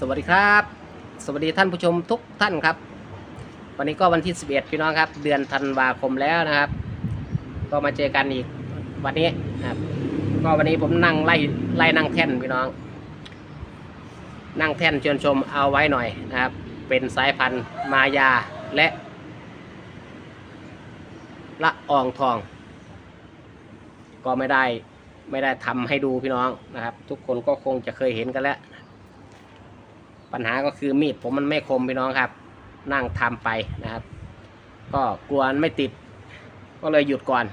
สวัสดีครับ สวัสดีท่านผู้ชมทุกท่านครับ วันนี้ก็วันที่ 11 พี่น้องครับ เดือนธันวาคมแล้วนะครับ ก็มาเจอกันอีกวันนี้ครับก็วันนี้ผมนั่งไล่ไล่นั่งแท่นพี่น้อง นั่งแท่นเชิญชมเอาไว้หน่อยนะครับ เป็นสายพันธุ์มายาและละอองทอง ก็ไม่ได้ไม่ได้ทำให้ดูพี่น้องนะครับ ทุกคนก็คงจะเคยเห็นกันแล้ว ปัญหาก็คือมีดผมมันไม่คมพี่น้องครับ นั่งทำไปนะครับ ก็กลัวไม่ติด ก็เลยหยุดก่อน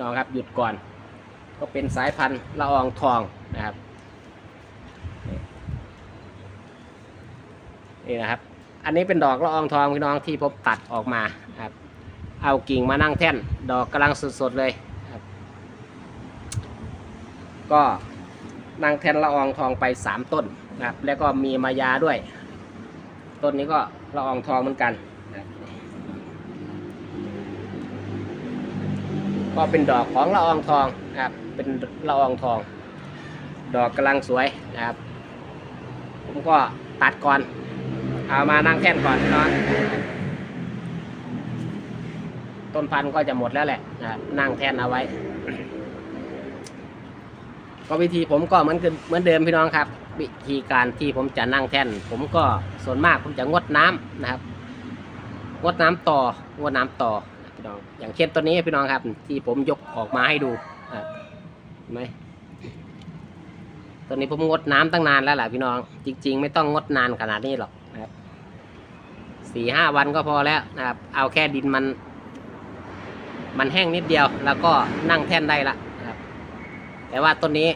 น้องครับหยุดก่อน ก็เป็นสายพันธุ์ละอองทองนะครับนี่นะครับ อันนี้เป็นดอกละอองทองพี่น้องที่ผมตัดออกมาครับ เอากิ่งมานั่งแท่น ดอกกำลังสดๆเลยครับ ก็นั่งแท่นละอองทองไปสามต้น นะครับแล้วก็มีมายาด้วย ต้นนี้ก็ละอองทองเหมือนกันนะก็เป็นดอกของละอองทองนะครับ เป็นละอองทอง ดอกกำลังสวยนะครับ ผมก็ตัดก่อน เอามานั่งแท่นก่อนน้องต้นพันธุ์ก็จะหมดแล้วแหละนะครับนั่งแท่นเอาไว้ ก็วิธีผมก็เหมือนเหมือนเดิมพี่น้องครับ วิธีการที่ผมจะนั่งแท่น ผมก็ส่วนมากผมจะงดน้ำนะครับ งดน้ำต่องดน้ำต่อพี่น้องอย่างเช่นตัวนี้พี่น้องครับ ที่ผมยกออกมาให้ดูเห็นไหมตัวนี้ผมงดน้ำตั้งนานแล้วแหละพี่น้อง จริง ๆ ไม่ต้องงดนานขนาดนี้หรอกนะครับสี่ห้าวันก็พอแล้วนะครับ เอาแค่ดินมัน มันแห้งนิดเดียว แล้วก็นั่งแท่นได้ละ แต่ว่าต้นนี้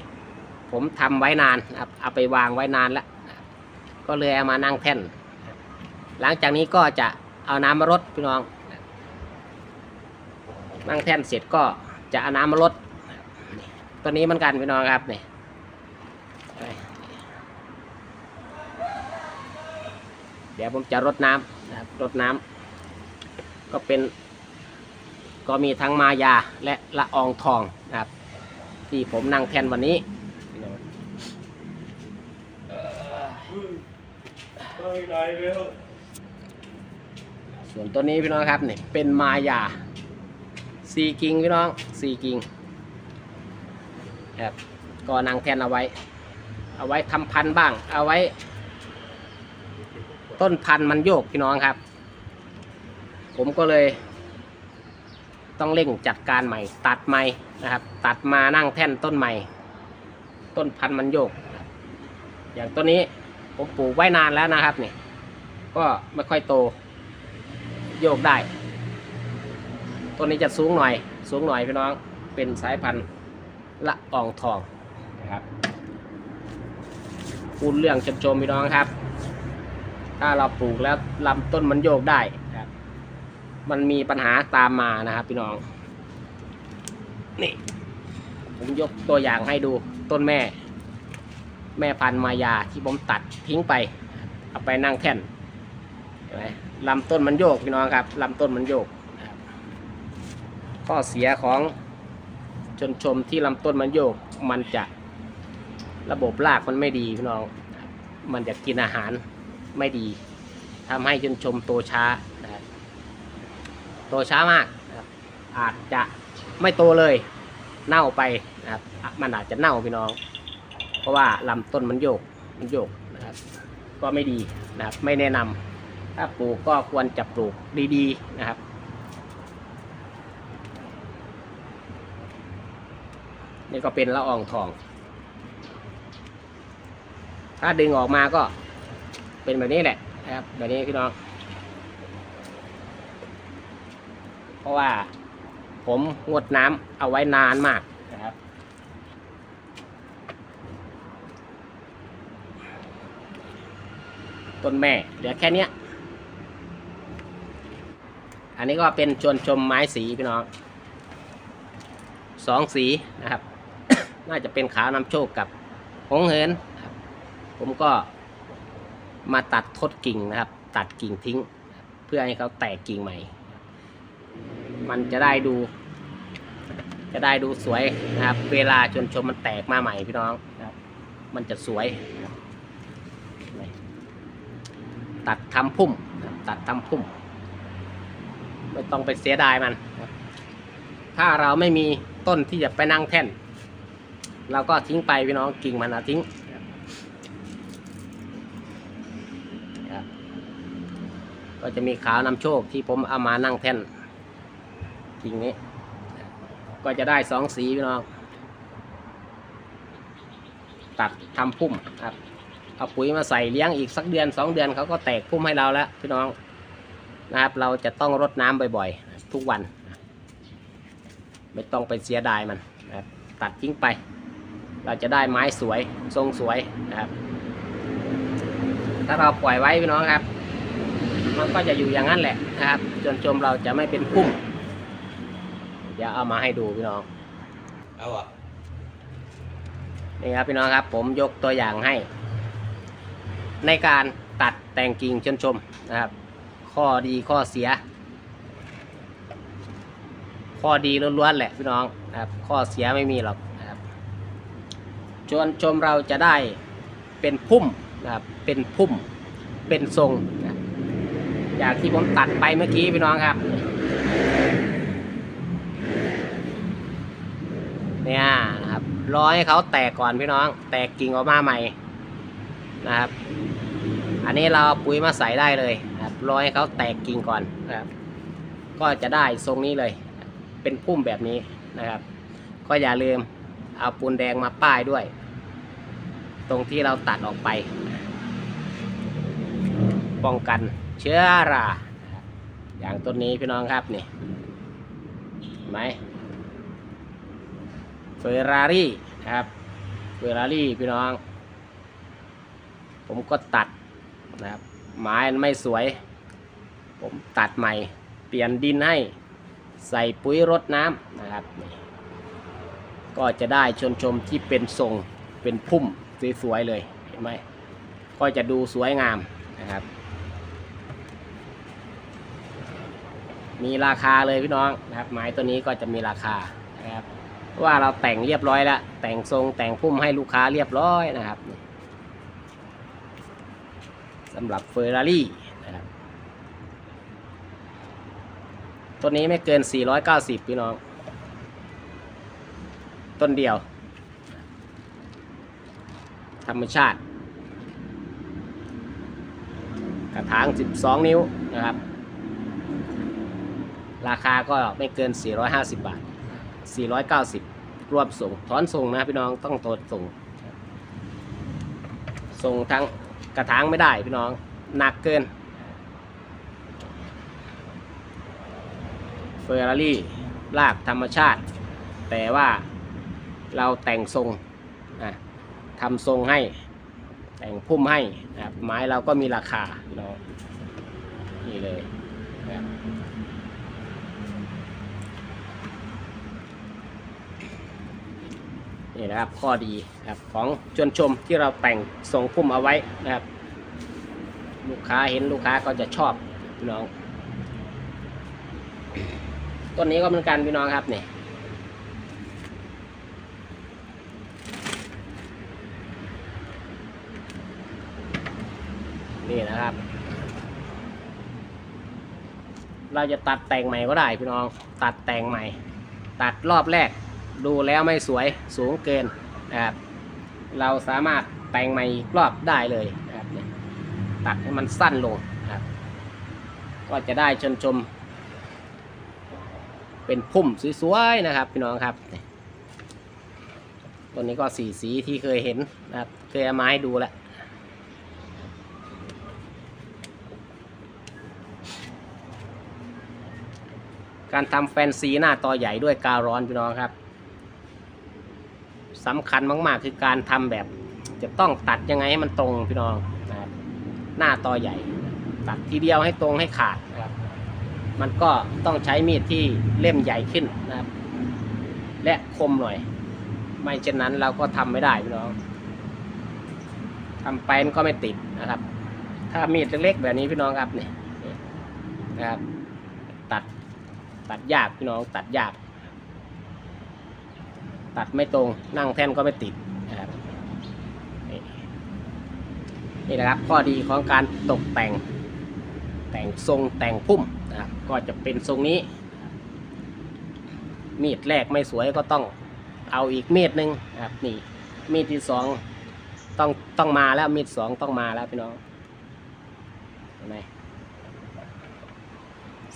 ผมทำไว้นานนะครับเอาไปวางไว้นานแล้ว ก็เลยเอามานั่งแท่น หลังจากนี้ก็จะเอาน้ำมารดพี่น้อง นั่งแท่นเสร็จก็จะเอาน้ำมารดตัวนี้เหมือนกันพี่น้องครับนี่เดี๋ยวผมจะรดน้ำนะครับรดน้ำก็เป็น ก็มีทั้งมายาและละอองทองนะครับ ที่ผมนั่งแทนวันนี้ส่วนตัวนี้พี่น้องครับนี่เป็นมายาซีกิงพี่น้องซีกิงครับก็นั่งแทนเอาไว้ เอาไว้ทำพันธุ์บ้าง เอาไว้ ต้นพันธุ์มันโยกพี่น้องครับ ผมก็เลย ต้องเร่งจัดการใหม่ ตัดใหม่นะครับ ตัดมานั่งแท่นต้นใหม่ ต้นพันธุ์มันโยก อย่างต้นนี้ผมปลูกไว้นานแล้วนะครับนี่ก็ไม่ค่อยโตโยกได้ ต้นนี้จะสูงหน่อย สูงหน่อยพี่น้องเป็นสายพันธุ์ละอองทองนะครับพูดเรื่องชมชมพี่น้องครับ ถ้าเราปลูกแล้วลำต้นมันโยกได้ มันมีปัญหาตามมานะครับ พี่น้อง นี่ ผมยกตัวอย่างให้ดูต้นแม่ แม่พันธุ์มายาที่ผมตัดทิ้งไป เอาไปนั่งแท่นเห็นไหมลำต้นมันโยกพี่น้องครับลำต้นมันโยกข้อเสียของชนชมที่ลำต้นมันโยก มันจะระบบรากมันไม่ดีพี่น้อง มันจะกินอาหารไม่ดีทำให้ชนชมโตช้านะ โตช้ามากนะครับอาจจะไม่โตเลยเน่าไปนะครับมันอาจจะเน่าพี่น้อง เพราะว่าลำต้นมันโยกมันโยกนะครับ ก็ไม่ดีนะครับไม่แนะนำถ้าปลูกก็ควรจะปลูกดีๆนะครับนี่ก็เป็นละอองทอง ถ้าดึงออกมาก็เป็นแบบนี้แหละนะครับ แบบนี้พี่น้อง เพ ราะว่าผมงดน้ำเอาไว้นานมากนะครับ ต้นแม่เหลือแค่นี้อันนี้ก็เป็นชวนชมไม้สีพี่น้องสองสีนะครับ น่าจะเป็นขาวนำโชคกับหงเหินครับผมก็มาตัดทดกิ่งนะครับ ตัดกิ่งทิ้ง เพื่อให้เขาแตกกิ่งใหม่ มันจะได้ดู จะได้ดูสวยนะครับ เวลาชนชมมันแตกมาใหม่พี่น้องนะครับ มันจะสวยตัดทำพุ่ม ตัดทำพุ่ม ไม่ต้องไปเสียดายมัน ถ้าเราไม่มีต้นที่จะไปนั่งแท่น เราก็ทิ้งไปพี่น้องกิ่งมันเอาทิ้งก็จะมีขาวนำโชคที่ผมเอามานั่งแท่น กิ่งนี้ ก็จะได้สองสีพี่น้อง ตัดทำพุ่มครับ เอาปุ๋ยมาใส่เลี้ยงอีกสักเดือนสองเดือนเขาก็แตกพุ่มให้เราแล้วพี่น้องนะครับ เราจะต้องรดน้ำบ่อยๆ ทุกวัน ไม่ต้องไปเสียดายมันนะครับตัดทิ้งไป เราจะได้ไม้สวยทรงสวยนะครับ ถ้าเราปล่อยไว้พี่น้องครับ มันก็จะอยู่อย่างนั้นแหละนะครับ จนชมเราจะไม่เป็นพุ่ม ดี๋ยวเอามาให้ดูพี่น้อง เอาอะนี่ครับพี่น้องครับ ผมยกตัวอย่างให้ ในการตัดแต่งกิ่งชนชมนะครับ ข้อดีข้อเสีย ข้อดีล้วนๆแหละพี่น้องนะครับ ข้อเสียไม่มีหรอกนะครับชวนชมเราจะได้เป็นพุ่มนะครับเป็นพุ่มเป็นทรงนะอย่างที่ผมตัดไปเมื่อกี้พี่น้องครับ เนี่ยนะครับรอให้เขาแตกก่อนพี่น้อง แตกกิ่งออกมาใหม่นะครับ อันนี้เราเอาปุ๋ยมาใส่ได้เลยนะครับรอให้เขาแตกกิ่งก่อนนะครับ ก็จะได้ทรงนี้เลย เป็นพุ่มแบบนี้นะครับ ก็อย่าลืมเอาปูนแดงมาป้ายด้วย ตรงที่เราตัดออกไป ป้องกันเชื้อราอย่างต้นนี้พี่น้องครับนี่ไหม เฟอร์รารี่นะครับเฟอร์รารี่พี่น้อง ผมก็ตัดนะครับไม้ไม่สวย ผมตัดใหม่ เปลี่ยนดินให้ใส่ปุ๋ยรดน้ำนะครับ ก็จะได้ชนชมที่เป็นทรงเป็นพุ่มสวยๆเลยเห็นไหมก็จะดูสวยงามนะครับ มีราคาเลยพี่น้องนะครับ ไม้ตัวนี้ก็จะมีราคานะครับ ว่าเราแต่งเรียบร้อยแล้ว แต่งทรงแต่งพุ่มให้ลูกค้าเรียบร้อยนะครับสำหรับเฟอร์รารี่นะครับต้นนี้ไม่เกิน 490 พี่น้อง ต้นเดียว ธรรมชาติ กระถาง 12 นิ้วนะครับ ราคาก็ไม่เกิน 450 บาท 490 รวมส่งถอนส่งนะพี่น้องต้องตรวจส่ง ส่งทั้งกระถางไม่ได้พี่น้องหนักเกินเฟอร์รารี่ลากธรรมชาติ แต่ว่าเราแต่งทรงทำทรงให้แต่งพุ่มให้นะครับไม้เราก็มีราคาพี่น้องนี่เลยนะครับ นี่นะครับข้อดีนะครับของชวนชมที่เราแต่งส่งพุ่มเอาไว้นะครับ ลูกค้าเห็นลูกค้าก็จะชอบพี่น้อง ต้นนี้ก็เหมือนกันพี่น้องครับนี่นี่นะครับ เราจะตัดแต่งใหม่ก็ได้พี่น้องตัดแต่งใหม่ ตัดรอบแรก ดูแล้วไม่สวยสูงเกินนะครับเราสามารถแต่งใหม่รอบได้เลยนะครับตัดให้มันสั้นลงนะครับก็จะได้ชนชม เป็นพุ่มสวยๆนะครับพี่น้องครับตัวนี้ก็สีสีที่เคยเห็นนะครับเคยเอามาให้ดูแล้วการทำแฟนซีหน้าต่อใหญ่ด้วยกาวร้อนพี่น้องครับ สำคัญมาก ๆ คือการทำแบบ จะต้องตัดยังไงให้มันตรงพี่น้องนะครับหน้าตอใหญ่ ตัดทีเดียวให้ตรงให้ขาดนะครับ มันก็ต้องใช้มีดที่เล่มใหญ่ขึ้นนะครับ และคมหน่อย ไม่เช่นนั้นเราก็ทำไม่ได้พี่น้องทำไปมันก็ไม่ติดนะครับ ถ้ามีดเล็กๆแบบนี้พี่น้องครับนี่นี่นะครับ ตัดตัดยากพี่น้องตัดยาก ตัดไม่ตรงนั่งแท่นก็ไม่ติดนะครับนี่นะครับข้อดีของการตกแต่งแต่งทรงแต่งพุ่มนะครับก็จะเป็นทรงนี้ มีดแรกไม่สวยก็ต้องเอาอีกมีดหนึ่งนะครับนี่มีดที่สองต้องต้องมาแล้วมีดสองต้องมาแล้วพี่น้องเห็นไหม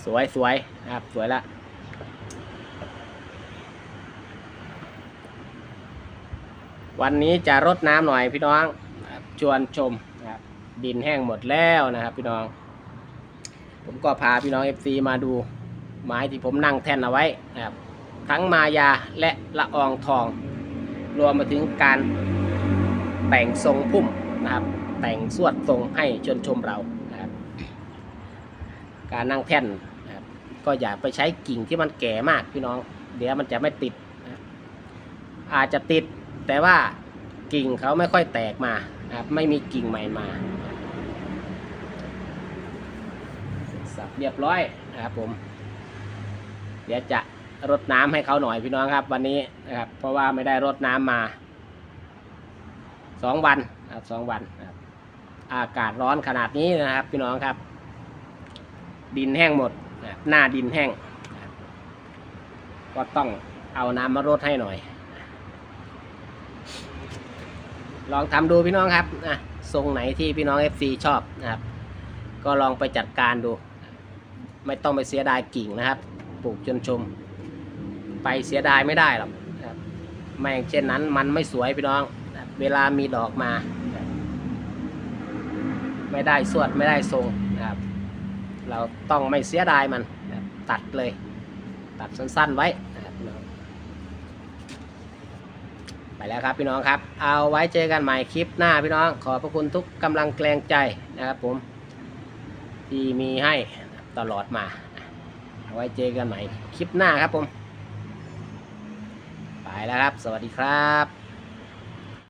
สวยสวยนะครับสวยละ วันนี้จะรดน้ำหน่อยพี่น้องชวนชมนะครับดินแห้งหมดแล้วนะครับ พี่น้อง ผมก็พาพี่น้อง FC มาดูไม้ที่ผมนั่งแท่นเอาไว้นะครับ ทั้งมายาและละอองทอง รวมมาถึงการแต่งทรงพุ่มนะครับ แต่งสวดทรงให้ชนชมเรานะครับ การนั่งแท่นนะครับก็อย่าไปใช้กิ่งที่มันแก่มากพี่น้อง เดี๋ยวมันจะไม่ติดนะอาจจะติด แต่ว่ากิ่งเขาไม่ค่อยแตกมาครับไม่มีกิ่งใหม่มาสับเรียบร้อยนะครับผม เดี๋ยวจะรดน้ำให้เขาหน่อยพี่น้องครับ วันนี้นะครับ เพราะว่าไม่ได้รดน้ำมาสองวันครับสองวันครับอากาศร้อนขนาดนี้นะครับ พี่น้องครับ ดินแห้งหมดหน้าดินแห้ง ก็ต้องเอาน้ำมารดให้หน่อย ลองทำดูพี่น้องครับนะทรงไหนที่พี่น้อง FC ชอบนะครับ ก็ลองไปจัดการดู ไม่ต้องไปเสียดายกิ่งนะครับ ปลูกจนชม ไปเสียดายไม่ได้หรอกนะครับไม่อย่างเช่นนั้นมันไม่สวยพี่น้องนะเวลามีดอกมา ไม่ได้สวดไม่ได้ทรงนะครับ เราต้องไม่เสียดายมันนะตัดเลย ตัดสั้นๆไว้นะครับ ไปแล้วครับพี่น้องครับ เอาไว้เจอกันใหม่คลิปหน้าพี่น้อง ขอบพระคุณทุกกำลังแกลงใจนะครับผม ที่มีให้ตลอดมา เอาไว้เจอกันใหม่คลิปหน้าครับผม ไปแล้วครับ สวัสดีครับ